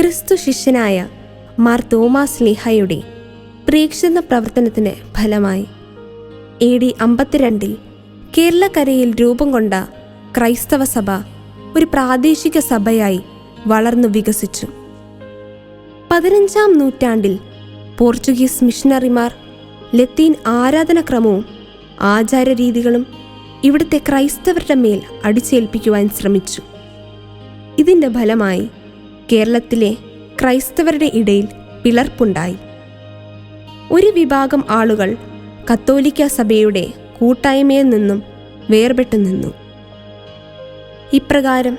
ക്രിസ്തു ശിഷ്യനായ മാർ തോമാസ് ലിഹയുടെ പ്രേക്ഷണ പ്രവർത്തനത്തിന് ഫലമായി. എ ഡി അമ്പത്തിരണ്ടിൽ കേരളക്കരയിൽ രൂപം കൊണ്ട ക്രൈസ്തവ സഭ ഒരു പ്രാദേശിക സഭയായി വളർന്നു വികസിച്ചു. പതിനഞ്ചാം നൂറ്റാണ്ടിൽ പോർച്ചുഗീസ് മിഷണറിമാർ ലത്തീൻ ആരാധനക്രമവും ആചാരരീതികളും ഇവിടുത്തെ ക്രൈസ്തവരുടെ മേൽ അടിച്ചേൽപ്പിക്കുവാൻ ശ്രമിച്ചു. ഇതിന്റെ ഫലമായി കേരളത്തിലെ ക്രൈസ്തവരുടെ ഇടയിൽ പിളർപ്പുണ്ടായി. ഒരു വിഭാഗം ആളുകൾ കത്തോലിക്ക സഭയുടെ കൂട്ടായ്മയിൽ നിന്നും വേർപെട്ടു നിന്നു. ഇപ്രകാരം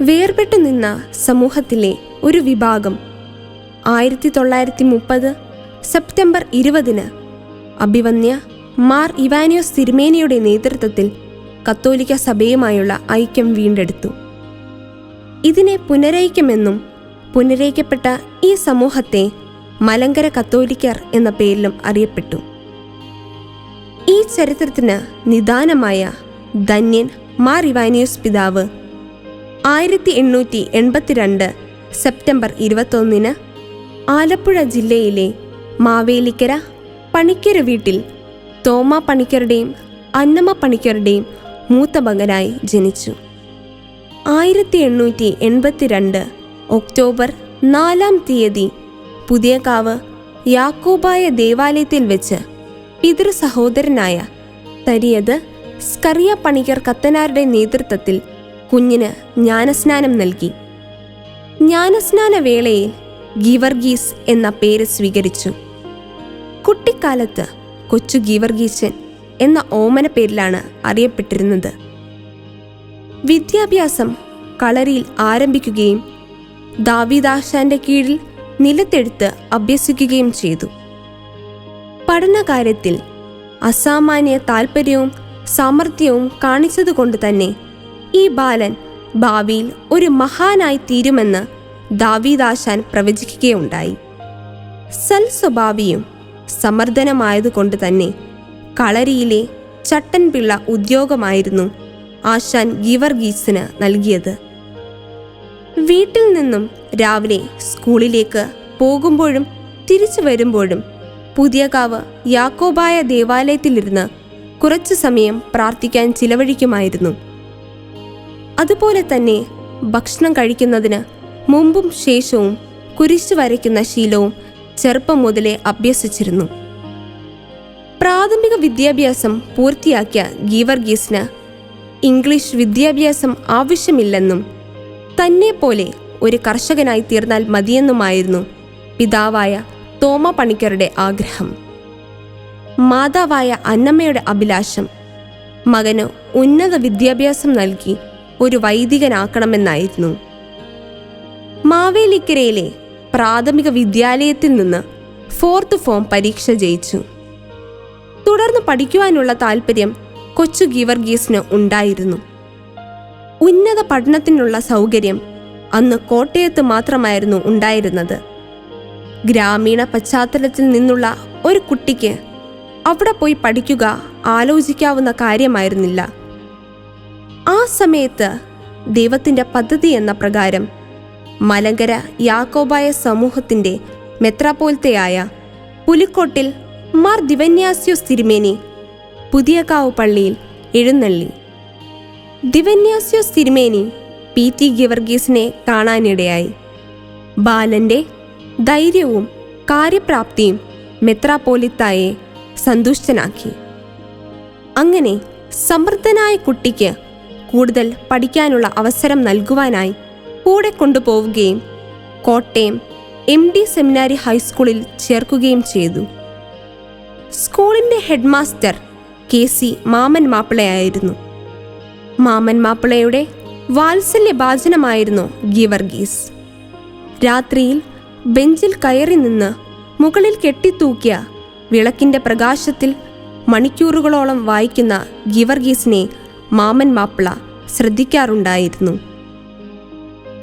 വേർപെട്ടു നിന്ന സമൂഹത്തിലെ ഒരു വിഭാഗം ആയിരത്തി തൊള്ളായിരത്തി മുപ്പത് സെപ്റ്റംബർ ഇരുപതിന് അഭിവന്യ മാർ ഇവാനിയോസ് തിരുമേനിയുടെ നേതൃത്വത്തിൽ കത്തോലിക്ക സഭയുമായുള്ള ഐക്യം വീണ്ടെടുത്തു. ഇതിനെ പുനരയിക്കുമെന്നും പുനരയിക്കപ്പെട്ട ഈ സമൂഹത്തെ മലങ്കര കത്തോലിക്കർ എന്ന പേരിലും അറിയപ്പെട്ടു. ഈ ചരിത്രത്തിന് നിദാനമായ ധന്യൻ മാർ ഇവാനിയസ് പിതാവ് ആയിരത്തി എണ്ണൂറ്റി എൺപത്തിരണ്ട് സെപ്റ്റംബർ ഇരുപത്തൊന്നിന് ആലപ്പുഴ ജില്ലയിലെ മാവേലിക്കര പണിക്കര വീട്ടിൽ തോമ പണിക്കരുടെയും അന്നമ്മ പണിക്കരുടെയും മൂത്ത മകനായി ജനിച്ചു. ആയിരത്തി എണ്ണൂറ്റി എൺപത്തിരണ്ട് ഒക്ടോബർ നാലാം തീയതി പുതിയകാവ് യാക്കോബായ ദേവാലയത്തിൽ വെച്ച് പിതൃ സഹോദരനായ തരിയത് സ്കറിയ പണിക്കർ കത്തനാരുടെ നേതൃത്വത്തിൽ കുഞ്ഞിന് ജ്ഞാനസ്നാനം നൽകി. ജ്ഞാനസ്നാന വേളയിൽ ഗീവർഗീസ് എന്ന പേര് സ്വീകരിച്ചു. കുട്ടിക്കാലത്ത് കൊച്ചു ഗീവർഗീസൻ എന്ന ഓമന പേരിലാണ് അറിയപ്പെട്ടിരുന്നത്. വിദ്യാഭ്യാസം കളരിയിൽ ആരംഭിക്കുകയും ദാവിദാശാന്റെ കീഴിൽ നിലത്തെടുത്ത് അഭ്യസിക്കുകയും ചെയ്തു. പഠനകാര്യത്തിൽ അസാമാന്യ താൽപ്പര്യവും സാമർഥ്യവും കാണിച്ചതുകൊണ്ട് തന്നെ ഈ ബാലൻ ഭാവിയിൽ ഒരു മഹാനായി തീരുമെന്ന് ദാവീദാശാൻ പ്രവചിക്കുകയുണ്ടായി. സൽ സ്വഭാവിയും സമർദ്ദനമായതുകൊണ്ട് തന്നെ കളരിയിലെ ചട്ടൻപിള്ള ഉദ്യോഗമായിരുന്നു ആശാൻ ഗീവർഗീസിന് നൽകിയത്. വീട്ടിൽ നിന്നും രാവിലെ സ്കൂളിലേക്ക് പോകുമ്പോഴും തിരിച്ചു വരുമ്പോഴും പുതിയകാവ് യാക്കോബായ ദേവാലയത്തിലിരുന്ന് കുറച്ചു സമയം പ്രാർത്ഥിക്കാൻ ചിലവഴിക്കുമായിരുന്നു. അതുപോലെ തന്നെ ഭക്ഷണം കഴിക്കുന്നതിന് മുമ്പും ശേഷവും കുരിശു വരയ്ക്കുന്ന ശീലവും ചെറുപ്പം മുതലേ അഭ്യസിച്ചിരുന്നു. പ്രാഥമിക വിദ്യാഭ്യാസം പൂർത്തിയാക്കിയ ഗീവർഗീസിന് ഇംഗ്ലീഷ് വിദ്യാഭ്യാസം ആവശ്യമില്ലെന്നും തന്നെ പോലെ ഒരു കർഷകനായി തീർന്നാൽ മതിയെന്നുമായിരുന്നു പിതാവായ തോമ പണിക്കരുടെ ആഗ്രഹം. മാതാവായ അന്നമ്മയുടെ അഭിലാഷം മകന് ഉന്നത വിദ്യാഭ്യാസം നൽകി ഒരു വൈദികനാക്കണമെന്നായിരുന്നു. മാവേലിക്കരയിലെ പ്രാഥമിക വിദ്യാലയത്തിൽ നിന്ന് ഫോർത്ത് ഫോം പരീക്ഷ ജയിച്ചു. തുടർന്ന് പഠിക്കുവാനുള്ള താല്പര്യം കൊച്ചു ഗീവർഗീസിന് ഉണ്ടായിരുന്നു. ഉന്നത പഠനത്തിനുള്ള സൗകര്യം അന്ന് കോട്ടയത്ത് മാത്രമായിരുന്നു ഉണ്ടായിരുന്നത്. ഗ്രാമീണ പശ്ചാത്തലത്തിൽ നിന്നുള്ള ഒരു കുട്ടിക്ക് അവിടെ പോയി പഠിക്കുക ആലോചിക്കാവുന്ന കാര്യമായിരുന്നില്ല. ആ സമയത്ത് ദൈവത്തിന്റെ പദ്ധതി എന്ന പ്രകാരം മലങ്കര യാക്കോബായ സമൂഹത്തിന്റെ മെത്രാപോലത്തെയായ പുലിക്കോട്ടിൽ മാർ ദിവന്യാസ്യോസ് തിരുമേനി പുതിയകാവ് പള്ളിയിൽ എഴുന്നള്ളി. ദിവന്യാസ്യോസ് തിരുമേനി പി ടി ഗിവർഗീസിനെ കാണാനിടയായി. ബാലന്റെ ധൈര്യവും കാര്യപ്രാപ്തിയും മെത്രാപോലിത്തായെ സന്തുഷ്ടനാക്കി. അങ്ങനെ സമൃദ്ധനായ കുട്ടിക്ക് കൂടുതൽ പഠിക്കാനുള്ള അവസരം നൽകുവാനായി കൂടെ കൊണ്ടുപോവുകയും കോട്ടയം എം ഡി സെമിനാരി ഹൈസ്കൂളിൽ ചേർക്കുകയും ചെയ്തു. സ്കൂളിന്റെ ഹെഡ് മാസ്റ്റർ കെ സി മാമൻ മാപ്പിളയായിരുന്നു. മാമൻ മാപ്പിളയുടെ വാത്സല്യഭാചനമായിരുന്നു ഗീവർഗീസ്. രാത്രിയിൽ ബെഞ്ചിൽ കയറി നിന്ന് മുകളിൽ കെട്ടിത്തൂക്കിയ വിളക്കിന്റെ പ്രകാശത്തിൽ മണിക്കൂറുകളോളം വായിക്കുന്ന ഗീവർഗീസിനെ മാമൻ മാപ്പിള ശ്രദ്ധിക്കാറുണ്ടായിരുന്നു.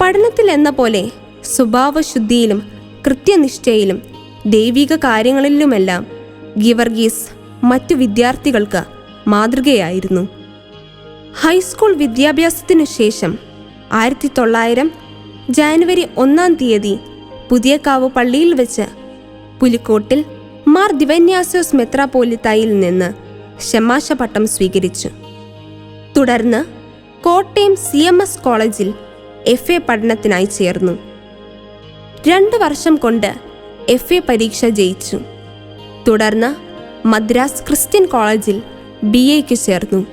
പഠനത്തിൽ എന്ന പോലെ സ്വഭാവശുദ്ധിയിലും കൃത്യനിഷ്ഠയിലും ദൈവിക കാര്യങ്ങളിലുമെല്ലാം ഗിവർഗീസ് മറ്റു വിദ്യാർത്ഥികൾക്ക് മാതൃകയായിരുന്നു. ഹൈസ്കൂൾ വിദ്യാഭ്യാസത്തിനു ശേഷം ആയിരത്തി തൊള്ളായിരം ജാനുവരി ഒന്നാം തീയതി പുതിയകാവ് പള്ളിയിൽ വെച്ച് പുലിക്കോട്ടിൽ മാർ ദിവന്യാസോസ് മെത്രാപോലിത്തായിൽ നിന്ന് ഷമാശ പട്ടം സ്വീകരിച്ചു. തുടർന്ന് കോട്ടയം സി എം എസ് കോളേജിൽ എഫ് എ പഠനത്തിനായി ചേർന്നു. രണ്ട് വർഷം കൊണ്ട് എഫ് എ പരീക്ഷ ജയിച്ചു. തുടർന്ന് മദ്രാസ് ക്രിസ്ത്യൻ കോളേജിൽ ബി എക്ക് ചേർന്നു.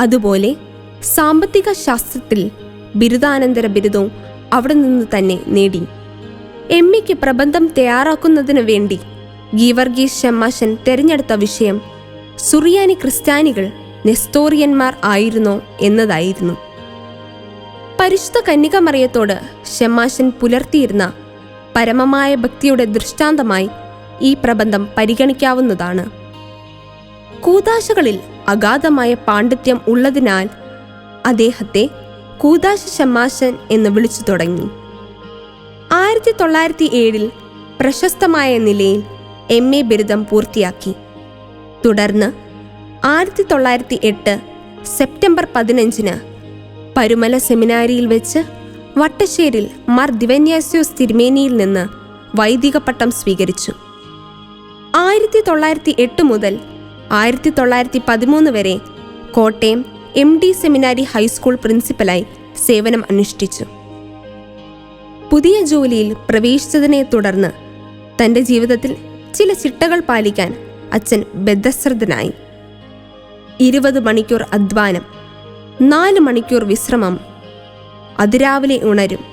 അതുപോലെ സാമ്പത്തിക ശാസ്ത്രത്തിൽ ബിരുദാനന്തര ബിരുദവും അവിടെ നിന്ന് തന്നെ നേടി. എം എക്ക് പ്രബന്ധം തയ്യാറാക്കുന്നതിനു വേണ്ടി ഗീവർഗീസ് ഷമ്മാശൻ തിരഞ്ഞെടുത്ത വിഷയം സുറിയാനി ക്രിസ്ത്യാനികൾ നെസ്തോറിയന്മാർ ആയിരുന്നോ എന്നതായിരുന്നു. പരിശുദ്ധ കന്യകമറിയത്തോട് ഷമ്മാശൻ പുലർത്തിയിരുന്ന പരമമായ ഭക്തിയുടെ ദൃഷ്ടാന്തമായി ഈ പ്രബന്ധം പരിഗണിക്കാവുന്നതാണ്. കൂതാശകളിൽ അഗാധമായ പാണ്ഡിത്യം ഉള്ളതിനാൽ അദ്ദേഹത്തെ കൂതാശ ശമാശൻ എന്ന് വിളിച്ചു തുടങ്ങി. ആയിരത്തി തൊള്ളായിരത്തി ഏഴിൽ പ്രശസ്തമായ നിലയിൽ എം എ ബിരുദം പൂർത്തിയാക്കി. തുടർന്ന് ആയിരത്തി തൊള്ളായിരത്തി എട്ട് സെപ്റ്റംബർ പതിനഞ്ചിന് പരുമല സെമിനാരിയിൽ വെച്ച് വട്ടശ്ശേരിൽ മാർ ദിവന്യാസ്യോസ് തിരുമേനിയിൽ നിന്ന് വൈദിക പട്ടം സ്വീകരിച്ചു. ആയിരത്തി തൊള്ളായിരത്തി എട്ട് മുതൽ ആയിരത്തി തൊള്ളായിരത്തി പതിമൂന്ന് വരെ Kottayam M D seminary high school പ്രിൻസിപ്പലായി സേവനം അനുഷ്ഠിച്ചു. പുതിയ ജോലിയിൽ പ്രവേശിച്ചതിനെ തുടർന്ന് തന്റെ ജീവിതത്തിൽ ചില ചിട്ടകൾ പാലിക്കാൻ അച്ഛൻ ബദ്ധശ്രദ്ധനായി. ഇരുപത് മണിക്കൂർ അധ്വാനം നാല് മണിക്കൂർ വിശ്രമം അതിരാവിലെ ഉണരും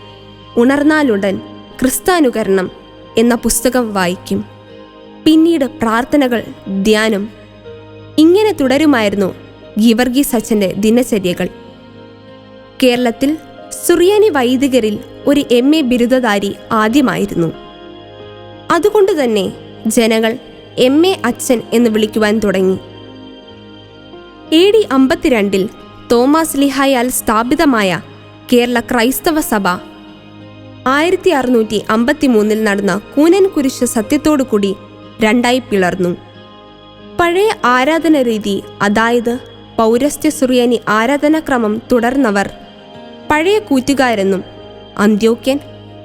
ഉണർന്നാലുടൻ ക്രിസ്താനുകരണം എന്ന പുസ്തകം വായിക്കും. പിന്നീട് പ്രാർത്ഥനകൾ ധ്യാനം. ഇങ്ങനെ തുടരുമായിരുന്നു ഗിവർഗി അച്ഛന്റെ ദിനചര്യകൾ. കേരളത്തിൽ സുറിയാനി വൈദികരിൽ ഒരു എം എ ബിരുദധാരി ആദ്യമായിരുന്നു. അതുകൊണ്ട് തന്നെ ജനങ്ങൾ എം എ അച്ഛൻ എന്ന് വിളിക്കുവാൻ തുടങ്ങി. എ ഡി അമ്പത്തിരണ്ടിൽ തോമസ് ലിഹായാൽ സ്ഥാപിതമായ കേരള ക്രൈസ്തവ സഭ ആയിരത്തി അറുന്നൂറ്റി അമ്പത്തിമൂന്നിൽ നടന്ന കൂനൻ കുരിശ് സത്യത്തോടുകൂടി രണ്ടായി പിളർന്നു. പഴയ ആരാധന രീതി അതായത് പൗരസ്ത്യ സുറിയാനി ആരാധനാക്രമം തുടർന്നവർ. പഴയ കൂറ്റുകാരെന്നും അന്ത്യോക്യൻ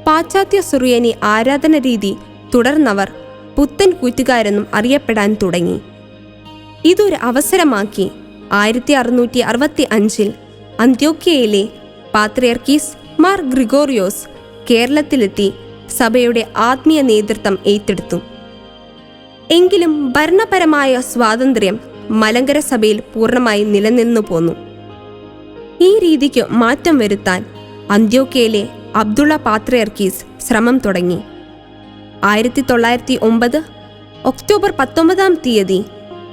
പാശ്ചാത്യ സുറിയാനി ആരാധന രീതി തുടർന്നവർ പുത്തൻ കൂറ്റുകാരെന്നും അറിയപ്പെടാൻ തുടങ്ങി. ഇതൊരു അവസരമാക്കി ആയിരത്തി അറുന്നൂറ്റി അറുപത്തി അഞ്ചിൽ അന്ത്യോക്യയിലെ പാത്രിയർക്കീസ് മാർ ഗ്രിഗോറിയോസ് കേരളത്തിലെത്തി സഭയുടെ ആത്മീയ നേതൃത്വം ഏറ്റെടുത്തു. എങ്കിലും ഭരണപരമായ സ്വാതന്ത്ര്യം മലങ്കര സഭയിൽ പൂർണമായി നിലനിന്നു പോന്നു. ഈ രീതിക്ക് മാറ്റം വരുത്താൻ അന്ത്യോക്കയിലെ അബ്ദുള്ള പാത്രയർക്കീസ് ശ്രമം തുടങ്ങി. ആയിരത്തി തൊള്ളായിരത്തി ഒമ്പത് ഒക്ടോബർ പത്തൊമ്പതാം തീയതി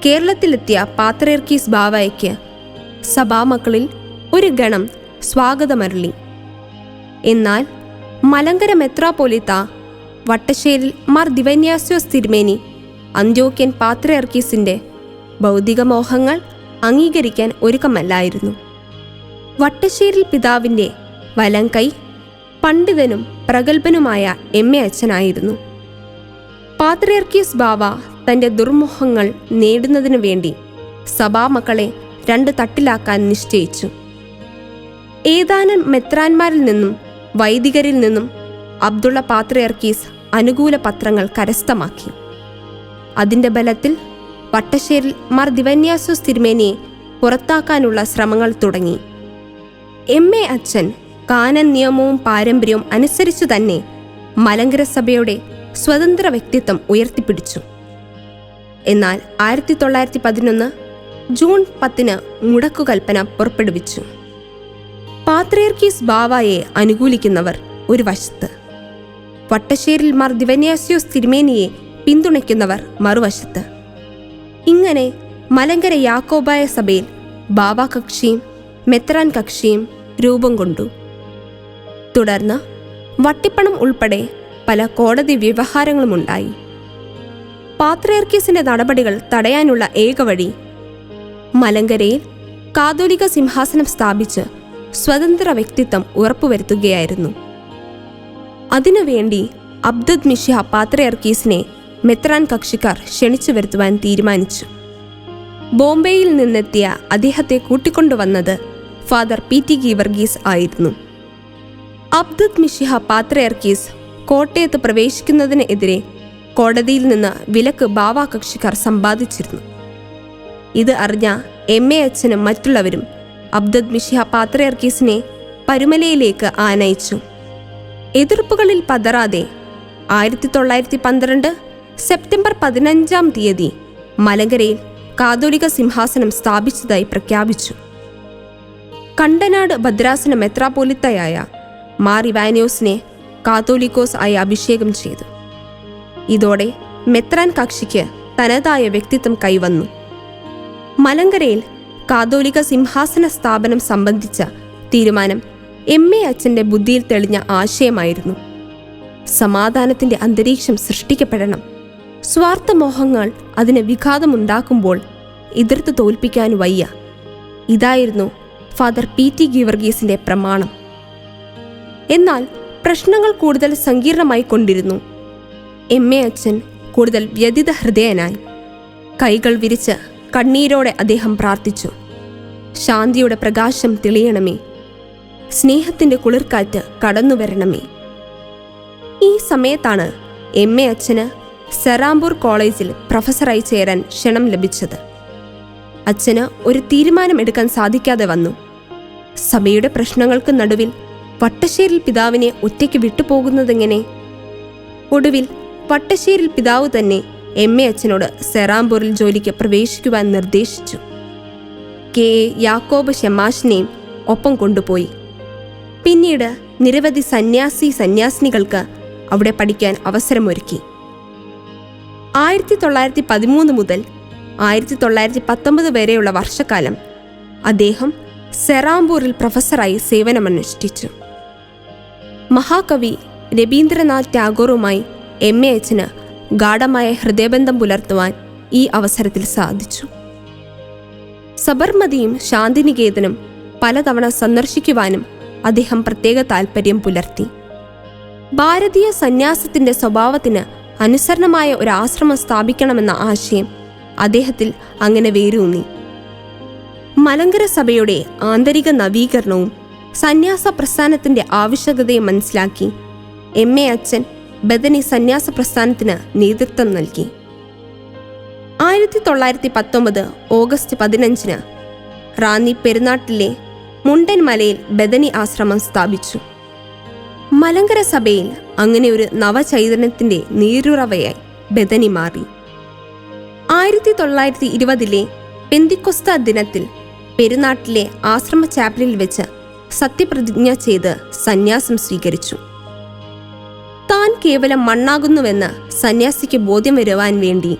കേരളത്തിലെത്തിയ പാത്രയർക്കീസ് ബാവയ്ക്ക് സഭാമക്കളിൽ ഒരു ഗണം സ്വാഗതമരളി. എന്നാൽ മലങ്കര മെത്രാപൊലിത്ത വട്ടശ്ശേരിൽ മാർ ദിവന്യാസ്യോസ് തിരുമേനി അന്ത്യോക്യൻ പാത്രയർക്കീസിന്റെ ഭൗതിക മോഹങ്ങൾ അംഗീകരിക്കാൻ ഒരുക്കമല്ലായിരുന്നു. വട്ടശ്ശേരിൽ പിതാവിന്റെ വലം കൈ പണ്ഡിതനും പ്രഗത്ഭനുമായ എം എ അച്ഛനായിരുന്നു. പാത്രയർക്കീസ് ബാവ തന്റെ ദുർമുഖങ്ങൾ നേടുന്നതിനു വേണ്ടി സഭാമക്കളെ രണ്ട് തട്ടിലാക്കാൻ നിശ്ചയിച്ചു. ഏതാനും മെത്രാന്മാരിൽ നിന്നും വൈദികരിൽ നിന്നും അബ്ദുള്ള പാത്രയർക്കീസ് അനുകൂല പത്രങ്ങൾ കരസ്ഥമാക്കി. അതിന്റെ ബലത്തിൽ വട്ടശ്ശേരിൽ മാർ ദിവന്യാസോസ് തിരുമേനിയെ പുറത്താക്കാനുള്ള ശ്രമങ്ങൾ തുടങ്ങി. എം. എ. അച്ഛൻ കാനൻ നിയമവും പാരമ്പര്യവും അനുസരിച്ചു തന്നെ മലങ്കര സഭയുടെ സ്വതന്ത്ര വ്യക്തിത്വം ഉയർത്തിപ്പിടിച്ചു. എന്നാൽ ആയിരത്തി തൊള്ളായിരത്തി പതിനൊന്ന് ജൂൺ പത്തിന് മുടക്കുകൽപ്പന പുറപ്പെടുവിച്ചു. പാത്രയർക്കീസ് ബാവായെ അനുകൂലിക്കുന്നവർ ഒരു വശത്ത്. വട്ടശ്ശേരിൽ മാർ ദിവന്യാസ്യോസ് തിരുമേനിയെ പിന്തുണയ്ക്കുന്നവർ മറുവശത്ത്. ഇങ്ങനെ മലങ്കര യാക്കോബായ സഭയിൽ ബാബ കക്ഷിയും മെത്രാൻ കക്ഷിയും രൂപം കൊണ്ടു. തുടർന്ന് വട്ടിപ്പണം ഉൾപ്പെടെ പല കോടതി വ്യവഹാരങ്ങളുമുണ്ടായി. പാത്രയർക്കീസിന്റെ നടപടികൾ തടയാനുള്ള ഏക വഴി മലങ്കരയിൽ കാതോലിക സിംഹാസനം സ്ഥാപിച്ച് സ്വതന്ത്ര വ്യക്തിത്വം ഉറപ്പുവരുത്തുകയായിരുന്നു. അതിനുവേണ്ടി അബ്ദുദ് മിഷ പാത്രയർക്കീസിനെ മെത്രാൻ കക്ഷിക്കാർ ക്ഷണിച്ചു വരുത്തുവാൻ തീരുമാനിച്ചു. ബോംബെയിൽ നിന്നെത്തിയ അദ്ദേഹത്തെ കൂട്ടിക്കൊണ്ടുവന്നത് ഫാദർ പി ടി ഗീവർഗീസ് ആയിരുന്നു. അബ്ദുദ് മിഷിഹ പാത്രയർക്കീസ് കോട്ടയത്ത് പ്രവേശിക്കുന്നതിനെതിരെ കോടതിയിൽ നിന്ന് വിലക്ക് ബാവ കക്ഷിക്കാർ സമ്പാദിച്ചിരുന്നു. ഇത് അറിഞ്ഞ എം എ അച്ഛനും മറ്റുള്ളവരും അബ്ദുദ് മിഷിഹ പാത്രയർക്കീസിനെ പരുമലയിലേക്ക് ആനയിച്ചു. എതിർപ്പുകളിൽ പതറാതെ ആയിരത്തി തൊള്ളായിരത്തി പന്ത്രണ്ട് സെപ്റ്റംബർ പതിനഞ്ചാം തീയതി മലങ്കരയിൽ കാതോലിക സിംഹാസനം സ്ഥാപിച്ചതായി പ്രഖ്യാപിച്ചു. കണ്ടനാട് ഭദ്രാസന മെത്രാപോലിത്തയായ മാർ ഇവാനിയോസിനെ കാതോലിക്കോസ് ആയി അഭിഷേകം ചെയ്തു. ഇതോടെ മെത്രാൻ കക്ഷിക്ക് തനതായ വ്യക്തിത്വം കൈവന്നു. മലങ്കരയിൽ കാതോലിക സിംഹാസന സ്ഥാപനം സംബന്ധിച്ച തീരുമാനം എം എ അച്ഛന്റെ ബുദ്ധിയിൽ തെളിഞ്ഞ ആശയമായിരുന്നു. സമാധാനത്തിന്റെ അന്തരീക്ഷം സൃഷ്ടിക്കപ്പെടണം. സ്വാർത്ഥമോഹങ്ങൾ അതിന് വിഘാതമുണ്ടാക്കുമ്പോൾ എതിർത്ത് തോൽപ്പിക്കാൻ വയ്യ. ഇതായിരുന്നു ഫാദർ പി ടി ഗീവർഗീസിന്റെ പ്രമാണം. എന്നാൽ പ്രശ്നങ്ങൾ കൂടുതൽ സങ്കീർണമായി കൊണ്ടിരുന്നു. എം എ അച്ഛൻ കൂടുതൽ വ്യതിത ഹൃദയനായി. കൈകൾ വിരിച്ച് കണ്ണീരോടെ അദ്ദേഹം പ്രാർത്ഥിച്ചു. ശാന്തിയുടെ പ്രകാശം തെളിയണമേ. സ്നേഹത്തിന്റെ കുളിർക്കാറ്റ് കടന്നു വരണമേ ഈ സമയത്താണ് എം എ അച്ഛന് സെറാംപൂർ കോളേജിൽ പ്രൊഫസറായി ചേരാൻ ക്ഷണം ലഭിച്ചത്. അച്ഛന് ഒരു തീരുമാനം എടുക്കാൻ സാധിക്കാതെ വന്നു. സഭയുടെ പ്രശ്നങ്ങൾക്ക് നടുവിൽ വട്ടശ്ശേരിൽ പിതാവിനെ ഒറ്റയ്ക്ക് വിട്ടുപോകുന്നതെങ്ങനെ? ഒടുവിൽ വട്ടശ്ശേരിൽ പിതാവ് തന്നെ എം. എ. അച്ഛനോട് സെറാംപൂരിൽ ജോലിക്ക് പ്രവേശിക്കുവാൻ നിർദ്ദേശിച്ചു. കെ. എ. യാക്കോബ് ഷെമാഷിനെയും ഒപ്പം കൊണ്ടുപോയി. പിന്നീട് നിരവധി സന്യാസി സന്യാസിനികൾക്ക് അവിടെ പഠിക്കാൻ അവസരമൊരുക്കി. ആയിരത്തി തൊള്ളായിരത്തി പതിമൂന്ന് മുതൽ ആയിരത്തി തൊള്ളായിരത്തി പത്തൊമ്പത് വരെയുള്ള വർഷക്കാലം അദ്ദേഹം സെറാംപൂരിൽ പ്രൊഫസറായി സേവനമനുഷ്ഠിച്ചു. മഹാകവി രവീന്ദ്രനാഥ് ടാഗോറുമായി എം. എ. എച്ചിന് ഗാഠമായ ഹൃദയബന്ധം പുലർത്തുവാൻ ഈ അവസരത്തിൽ സാധിച്ചു. സബർമതിയും ശാന്തിനികേതനും പലതവണ സന്ദർശിക്കുവാനും അദ്ദേഹം പ്രത്യേക താൽപ്പര്യം പുലർത്തി. ഭാരതീയ സന്യാസത്തിന്റെ സ്വഭാവത്തിന് അനുസരണമായ ഒരു ആശ്രമം സ്ഥാപിക്കണമെന്ന ആശയം അദ്ദേഹത്തിൽ അങ്ങനെ വേരൂന്നി. മലങ്കര സഭയുടെ ആന്തരിക നവീകരണവും സന്യാസ പ്രസ്ഥാനത്തിന്റെ ആവശ്യകതയും മനസ്സിലാക്കി എം. എ. അച്ഛൻ ബദനി സന്യാസ പ്രസ്ഥാനത്തിന് നേതൃത്വം നൽകി. ആയിരത്തി തൊള്ളായിരത്തി പത്തൊമ്പത് ഓഗസ്റ്റ് പതിനഞ്ചിന് റാന്നി പെരുന്നാട്ടിലെ മുണ്ടൻ മലയിൽ ബദനി ആശ്രമം സ്ഥാപിച്ചു. മലങ്കര സഭയിൽ അങ്ങനെ ഒരു നവചൈതന്യത്തിന്റെ നീരുറവയായി ബദനി മാറി. ആയിരത്തി തൊള്ളായിരത്തി ഇരുപതിലെ പെന്തിക്കൊസ്ത ദിനത്തിൽ പെരുന്നാട്ടിലെ ആശ്രമ ചാപ്പലിൽ വെച്ച് സത്യപ്രതിജ്ഞ ചെയ്ത് സന്യാസം സ്വീകരിച്ചു. താൻ കേവലം മണ്ണാകുന്നുവെന്ന് സന്യാസിക്ക് ബോധ്യം വരുവാൻ വേണ്ടി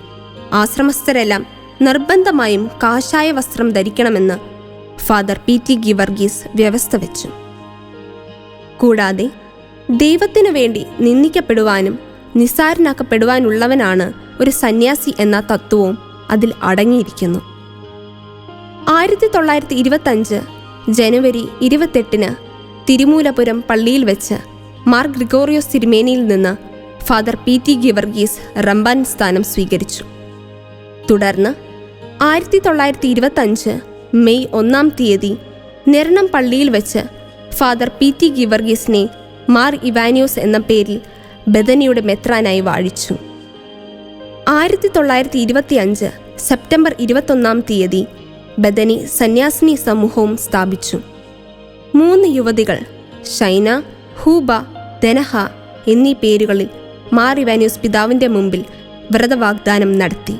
ആശ്രമസ്ഥരെല്ലാം നിർബന്ധമായും കാഷായ വസ്ത്രം ധരിക്കണമെന്ന് ഫാദർ പി ടി ഗിവർഗീസ് വ്യവസ്ഥ വെച്ചു കൂടാതെ ദൈവത്തിനു വേണ്ടി നിന്ദിക്കപ്പെടുവാനും നിസ്സാരനാക്കപ്പെടുവാനുള്ളവനാണ് ഒരു സന്യാസി എന്ന തത്വവും അതിൽ അടങ്ങിയിരിക്കുന്നു. ആയിരത്തി തൊള്ളായിരത്തി ഇരുപത്തഞ്ച് ജനുവരി ഇരുപത്തെട്ടിന് തിരുമൂലപുരം പള്ളിയിൽ വെച്ച് മാർ ഗ്രിഗോറിയോസ് തിരുമേനിയിൽ നിന്ന് father P T Geevarghese Ramban സ്ഥാനം സ്വീകരിച്ചു. തുടർന്ന് ആയിരത്തി തൊള്ളായിരത്തി ഇരുപത്തഞ്ച് മെയ് ഒന്നാം തീയതി നിരണം പള്ളിയിൽ വെച്ച് ഫാദർ പി ടി ഗിവർഗീസിനെ മാർ ഇവാനിയോസ് എന്ന പേരിൽ ബദനിയുടെ മെത്രാനായി വാഴിച്ചു. ആയിരത്തി തൊള്ളായിരത്തി ഇരുപത്തി അഞ്ച് സെപ്റ്റംബർ ഇരുപത്തൊന്നാം തീയതി ബദനി സന്യാസിനി സമൂഹവും സ്ഥാപിച്ചു. മൂന്ന് യുവതികൾ ഷൈന ഹൂബ ദനഹ എന്നീ പേരുകളിൽ മാർ ഇവാനിയോസ് പിതാവിന്റെ മുമ്പിൽ വ്രതവാഗ്ദാനം നടത്തി.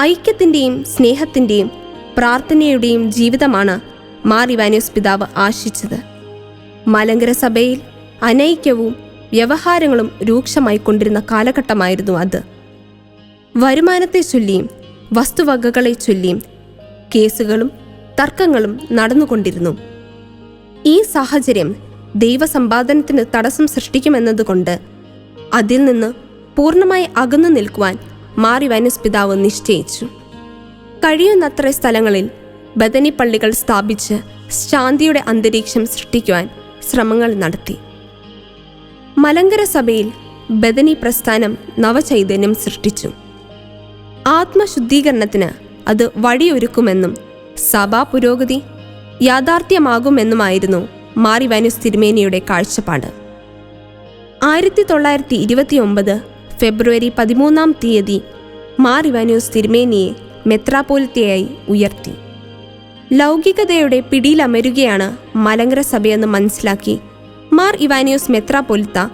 ഐക്യത്തിന്റെയും സ്നേഹത്തിന്റെയും പ്രാർത്ഥനയുടെയും ജീവിതമാണ് മാർ ഇവാനിയോസ് പിതാവ് ആശിച്ചത്. മലങ്കര സഭയിൽ അനൈക്യവും വ്യവഹാരങ്ങളും രൂക്ഷമായി കൊണ്ടിരുന്ന കാലഘട്ടമായിരുന്നു അത്. വരുമാനത്തെ ചൊല്ലിയും വസ്തുവകകളെ ചൊല്ലിയും കേസുകളും തർക്കങ്ങളും നടന്നുകൊണ്ടിരുന്നു. ഈ സാഹചര്യം ദൈവസമ്പാദനത്തിന് തടസ്സം സൃഷ്ടിക്കുമെന്നതുകൊണ്ട് അതിൽ നിന്ന് പൂർണമായി അകന്നു നിൽക്കുവാൻ മാറി വനസ് പിതാവ് നിശ്ചയിച്ചു. കഴിയുന്നത്ര സ്ഥലങ്ങളിൽ ബദനി പള്ളികൾ സ്ഥാപിച്ച് ശാന്തിയുടെ അന്തരീക്ഷം സൃഷ്ടിക്കുവാൻ ശ്രമങ്ങൾ നടത്തി. മലങ്കര സഭയിൽ ബദനി പ്രസ്ഥാനം നവചൈതന്യം സൃഷ്ടിച്ചു. ആത്മശുദ്ധീകരണത്തിന് അത് വഴിയൊരുക്കുമെന്നും സഭാ പുരോഗതി യാഥാർത്ഥ്യമാകുമെന്നുമായിരുന്നു മാറി വാനുസ് തിരുമേനിയുടെ കാഴ്ചപ്പാട്. ആയിരത്തി തൊള്ളായിരത്തി ഇരുപത്തി ഒമ്പത് ഫെബ്രുവരി പതിമൂന്നാം തീയതി മാറിവാനുസ് തിരുമേനിയെ മെത്രാപോലിത്തയായി ഉയർത്തി. ലൗകികതയുടെ പിടിയിലമരുകയാണ് മലങ്കര സഭയെന്ന് മനസ്സിലാക്കി. മാർ ഇവാനിയോസ് മെത്രാപോലിത്ത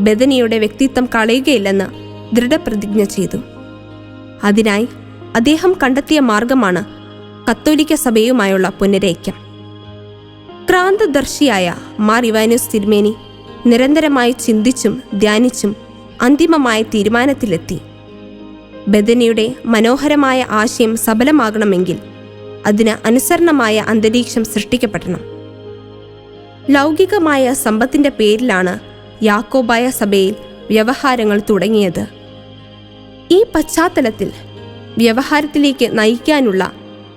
ബദനിയുടെ വ്യക്തിത്വം കളയുകയില്ലെന്ന് ദൃഢപ്രതിജ്ഞ ചെയ്തു. അതിനായി അദ്ദേഹം കണ്ടെത്തിയ മാർഗമാണ് കത്തോലിക്ക സഭയുമായുള്ള പുനരൈക്യം. ക്രാന്തദർശിയായ മാർ ഇവാനിയോസ് തിരുമേനി നിരന്തരമായി ചിന്തിച്ചും ധ്യാനിച്ചും അന്തിമമായ തീരുമാനത്തിലെത്തി. ബദനിയുടെ മനോഹരമായ ആശയം സഫലമാകണമെങ്കിൽ അതിന് അനുസരണമായ അന്തരീക്ഷം സൃഷ്ടിക്കപ്പെടണം. ലൗകികമായ സമ്പത്തിന്റെ പേരിലാണ് യാക്കോബായ സഭയിൽ വ്യവഹാരങ്ങൾ തുടങ്ങിയത്. ഈ പശ്ചാത്തലത്തിൽ വ്യവഹാരത്തിലേക്ക് നയിക്കാനുള്ള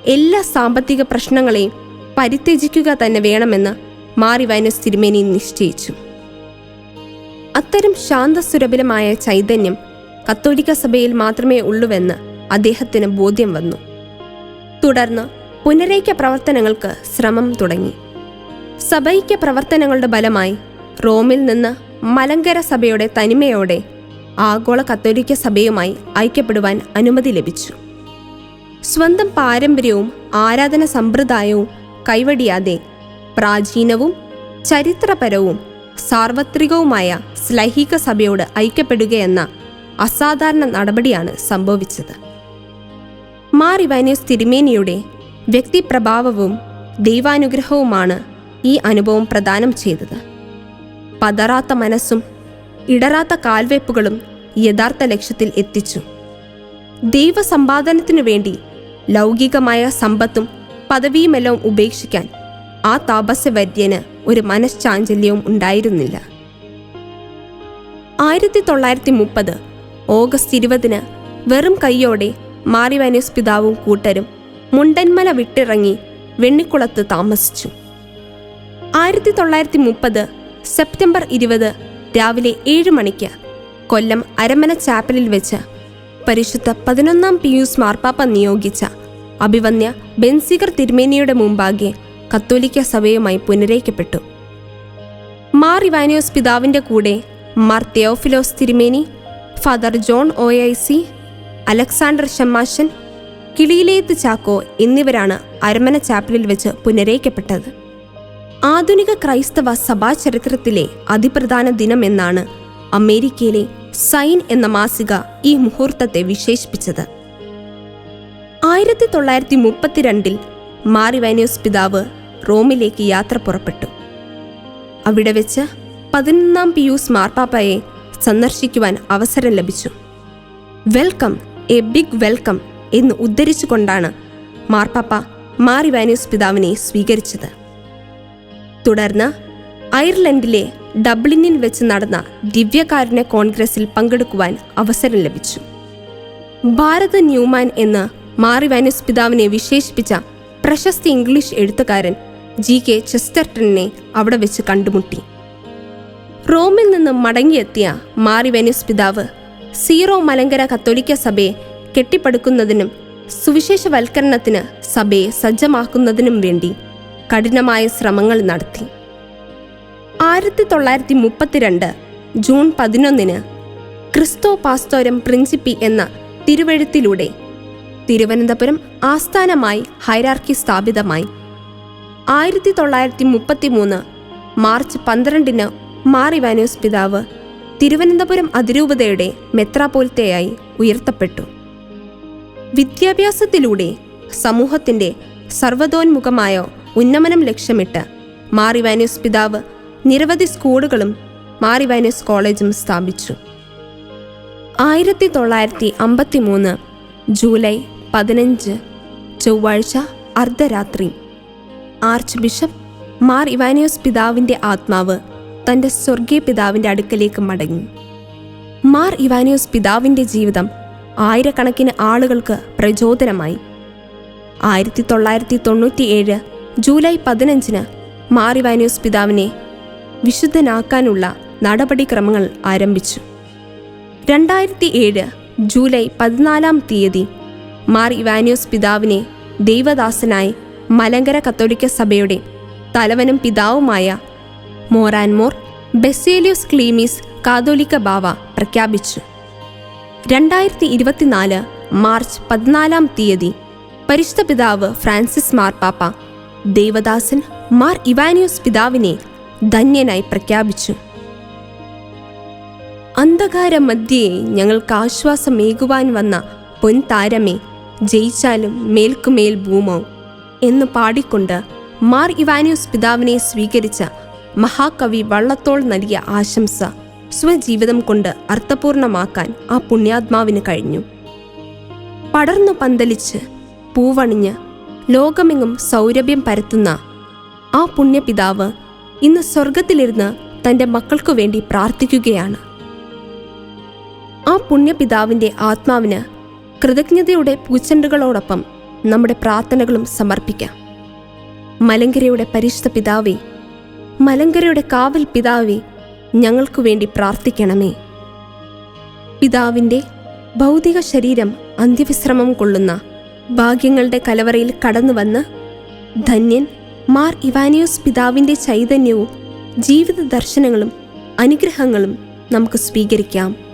എല്ലാ സാമ്പത്തിക പ്രശ്നങ്ങളെയും പരിത്യജിക്കുക തന്നെ വേണമെന്ന് മാറിവൈനസ് തിരുമേനി നിശ്ചയിച്ചു. അത്തരം ശാന്തസുരഭിലമായ ചൈതന്യം കത്തോലിക്ക സഭയിൽ മാത്രമേ ഉള്ളുവെന്ന് അദ്ദേഹത്തിന് ബോധ്യം വന്നു. തുടർന്ന് പുനരൈക്യ പ്രവർത്തനങ്ങൾക്ക് ശ്രമം തുടങ്ങി. സഭൈക്യ പ്രവർത്തനങ്ങളുടെ ഫലമായി റോമിൽ നിന്ന് മലങ്കര സഭയുടെ തനിമയോടെ ആഗോള കത്തോലിക്ക സഭയുമായി ഐക്യപ്പെടുവാൻ അനുമതി ലഭിച്ചു. സ്വന്തം പാരമ്പര്യവും ആരാധന സമ്പ്രദായവും കൈവടിയാതെ പ്രാചീനവും ചരിത്രപരവും സാർവത്രികവുമായ ശ്ലൈഹിക സഭയോട് ഐക്യപ്പെടുകയെന്ന അസാധാരണ നടപടിയാണ് സംഭവിച്ചത്. മാർ ഇവാനിയസ് തിരുമേനിയുടെ വ്യക്തിപ്രഭാവവും ദൈവാനുഗ്രഹവുമാണ് ഈ അനുഭവം പ്രദാനം ചെയ്തത്. പതറാത്ത മനസ്സും ഇടറാത്ത കാൽവയ്പ്പുകളും യഥാർത്ഥ ലക്ഷ്യത്തിൽ എത്തിച്ചു. ദൈവസമ്പാദനത്തിനു വേണ്ടി ലൗകികമായ സമ്പത്തും പദവിയുമെല്ലാം ഉപേക്ഷിക്കാൻ ആ താപസ്യവര്യന് ഒരു മനഃശാഞ്ചല്യവും ഉണ്ടായിരുന്നില്ല. ആയിരത്തി തൊള്ളായിരത്തി മുപ്പത് ഓഗസ്റ്റ് ഇരുപതിന് വെറും കൈയോടെ മാറിവാനിയസ് പിതാവും കൂട്ടരും മുണ്ടന്മല വിട്ടിറങ്ങി വെണ്ണിക്കുളത്ത് താമസിച്ചു. ആയിരത്തി തൊള്ളായിരത്തി മുപ്പത് സെപ്റ്റംബർ ഇരുപത് രാവിലെ ഏഴ് മണിക്ക് കൊല്ലം അരമന ചാപ്പലിൽ വെച്ച് പരിശുദ്ധ പതിനൊന്നാം പിയൂസ് മാർപ്പാപ്പ നിയോഗിച്ച അഭിവന്യ ബെൻസിഗർ തിരുമേനിയുടെ മുമ്പാകെ കത്തോലിക്ക സഭയുമായി പുനരേക്കപ്പെട്ടു. മാർ ഇവാനിയോസ് പിതാവിന്റെ കൂടെ മാർ തെയോഫിലോസ് തിരുമേനി father John O I C Alexander ഷമ്മാശൻ Kiliyileth Chacko എന്നിവരാണ് അരമന ചാപ്പലിൽ വെച്ച് പുനരയിക്കപ്പെട്ടത് ആധുനിക ക്രൈസ്തവ സഭാ ചരിത്രത്തിലെ അതിപ്രധാന ദിനം എന്നാണ് അമേരിക്കയിലെ സൈൻ എന്ന മാസിക ഈ മുഹൂർത്തത്തെ വിശേഷിപ്പിച്ചത്. ആയിരത്തി തൊള്ളായിരത്തി മുപ്പത്തിരണ്ടിൽ മാറിവാനിയോസ് പിതാവ് റോമിലേക്ക് യാത്ര പുറപ്പെട്ടു. അവിടെ വെച്ച് പതിനൊന്നാം പിയൂസ് മാർപ്പാപ്പയെ സന്ദർശിക്കുവാൻ അവസരം ലഭിച്ചു. വെൽക്കം എ ബിഗ് വെൽക്കം എന്ന് ഉദ്ധരിച്ചുകൊണ്ടാണ് മാർപ്പാപ്പ മാറിവാനിയോസ് പിതാവിനെ സ്വീകരിച്ചത്. തുടർന്ന് അയർലൻഡിലെ ഡബ്ലിനിൽ വെച്ച് നടന്ന ദിവ്യകാരുണ്യ കോൺഗ്രസിൽ പങ്കെടുക്കുവാൻ അവസരം ലഭിച്ചു. ഭാരത ന്യൂമാൻ എന്ന് മാറിവാനിസ് പിതാവിനെ വിശേഷിപ്പിച്ച പ്രശസ്ത ഇംഗ്ലീഷ് എഴുത്തുകാരൻ ജി കെ ചെസ്റ്റർട്ടനെ അവിടെ വെച്ച് കണ്ടുമുട്ടി. റോമിൽ നിന്ന് മടങ്ങിയെത്തിയ മാറിവാനിസ് പിതാവ് സീറോ മലങ്കര കത്തോലിക്ക സഭയെ കെട്ടിപ്പടുക്കുന്നതിനും സുവിശേഷവൽക്കരണത്തിന് സഭയെ സജ്ജമാക്കുന്നതിനും വേണ്ടി കഠിനമായ ശ്രമങ്ങൾ നടത്തി. ആയിരത്തി തൊള്ളായിരത്തി മുപ്പത്തിരണ്ട് ജൂൺ പതിനൊന്നിന് ക്രിസ്തോ പാസ്തോരം പ്രിൻസിപ്പി എന്ന തിരുവഴുത്തിലൂടെ തിരുവനന്തപുരം ആസ്ഥാനമായി ഹൈരാർക്കി സ്ഥാപിതമായി. ആയിരത്തി തൊള്ളായിരത്തി മുപ്പത്തിമൂന്ന് മാർച്ച് പന്ത്രണ്ടിന് മാറിവാനോസ് പിതാവ് തിരുവനന്തപുരം അതിരൂപതയുടെ മെത്രാപോലിത്തയായി ഉയർത്തപ്പെട്ടു. വിദ്യാഭ്യാസത്തിലൂടെ സമൂഹത്തിന്റെ സർവതോന്മുഖമായ ഉന്നമനം ലക്ഷ്യമിട്ട് മാറിവാനൂസ് പിതാവ് നിരവധി സ്കൂളുകളും മാറിവാനൂസ് കോളേജും സ്ഥാപിച്ചു. ആയിരത്തി തൊള്ളായിരത്തി അമ്പത്തി മൂന്ന് ജൂലൈ പതിനഞ്ച് ചൊവ്വാഴ്ച അർദ്ധരാത്രി. ആർച്ച് ബിഷപ്പ് മാർ ഇവാനിയോസ് പിതാവിന്റെ ആത്മാവ് തന്റെ സ്വർഗീയ പിതാവിന്റെ അടുക്കലേക്ക് മടങ്ങി. മാർ ഇവാനിയോസ് പിതാവിന്റെ ജീവിതം ആയിരക്കണക്കിന് ആളുകൾക്ക് പ്രചോദനമായി. ആയിരത്തി തൊള്ളായിരത്തി തൊണ്ണൂറ്റി ഏഴ് ജൂലൈ പതിനഞ്ചിന് മാർ ഇവാനിയോസ് പിതാവിനെ വിശുദ്ധനാക്കാനുള്ള നടപടിക്രമങ്ങൾ ആരംഭിച്ചു. രണ്ടായിരത്തി ഏഴ് ജൂലൈ പതിനാലാം തീയതി മാർ ഇവാനിയോസ് പിതാവിനെ ദൈവദാസനായി മലങ്കര കത്തോലിക്ക സഭയുടെ തലവനും പിതാവുമായ മോറാൻമോർ ബെസേലിയോസ് ക്ലീമീസ് കാതോലിക്ക ബാവ പ്രഖ്യാപിച്ചു. രണ്ടായിരത്തി ഇരുപത്തിനാല് മാർച്ച് പതിനാലാം തീയതി പരിശുദ്ധ പിതാവ് ഫ്രാൻസിസ് മാർപ്പാപ്പ ദേവദാസൻ മാർ ഇവാനിയോസ് പിതാവിനെ ധന്യനായി പ്രഖ്യാപിച്ചു. അന്ധകാര മധ്യേ ഞങ്ങൾക്ക് ആശ്വാസമേകുവാൻ വന്ന പൊൻതാരമേ ജയിച്ചാലും മേൽക്കുമേൽ ഭൂമോ എന്ന് പാടിക്കൊണ്ട് മാർ ഇവാനിയോസ് പിതാവിനെ സ്വീകരിച്ച മഹാകവി വള്ളത്തോൾ നൽകിയ ആശംസ സ്വജീവിതം കൊണ്ട് അർത്ഥപൂർണമാക്കാൻ ആ പുണ്യാത്മാവിന് കഴിഞ്ഞു. പടർന്നു പന്തലിച്ച് പൂവണിഞ്ഞ് ലോകമെങ്ങും സൗരഭ്യം പരത്തുന്ന ആ പുണ്യപിതാവ് ഇന്ന് സ്വർഗത്തിലിരുന്ന് തന്റെ മക്കൾക്കു വേണ്ടി പ്രാർത്ഥിക്കുകയാണ്. ആ പുണ്യപിതാവിന്റെ ആത്മാവിന് കൃതജ്ഞതയുടെ പൂച്ചെണ്ടുകളോടൊപ്പം നമ്മുടെ പ്രാർത്ഥനകളും സമർപ്പിക്കാം. മലങ്കരയുടെ പരിശുദ്ധ പിതാവേ മലങ്കരയുടെ കാവൽ പിതാവേ ഞങ്ങൾക്കു വേണ്ടി പ്രാർത്ഥിക്കണമേ. പിതാവിന്റെ ഭൗതിക ശരീരം അന്ത്യവിശ്രമം കൊള്ളുന്ന ഭാഗ്യങ്ങളുടെ കലവറയിൽ കടന്നുവന്ന് ധന്യൻ മാർ ഇവാനിയോസ് പിതാവിന്റെ ചൈതന്യവും ജീവിത ദർശനങ്ങളും അനുഗ്രഹങ്ങളും നമുക്ക് സ്വീകരിക്കാം.